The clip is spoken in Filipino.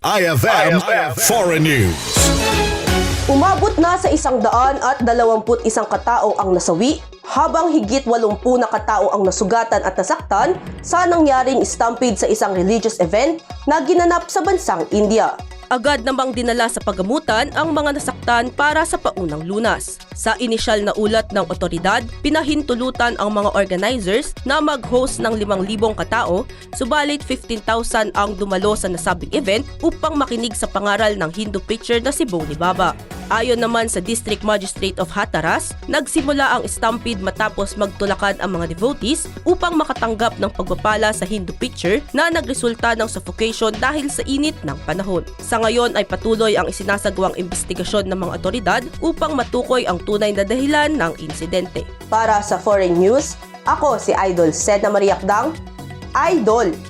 IFM, Foreign News. Umabot na sa isang daan at dalawamput isang katao ang nasawi habang higit walumpu na katao ang nasugatan at nasaktan sa nangyaring stampede sa isang religious event na ginanap sa bansang India. Agad namang dinala sa pagamutan ang mga nasaktan para sa paunang lunas. Sa inisyal na ulat ng otoridad, pinahintulutan ang mga organizers na mag-host ng 5,000 katao, subalit 15,000 ang dumalo sa nasabing event upang makinig sa pangaral ng Hindu preacher na si Boni Baba. Ayon naman sa District Magistrate of Hataras, nagsimula ang stampede matapos magtulakan ang mga devotees upang makatanggap ng pagpapala sa Hindu preacher na nagresulta ng suffocation dahil sa init ng panahon. Sa ngayon ay patuloy ang isinasagawang investigasyon ng mga otoridad upang matukoy ang tunay na dahilan ng insidente. Para sa Foreign News, ako si Idol Sedna Mariakdang, Idol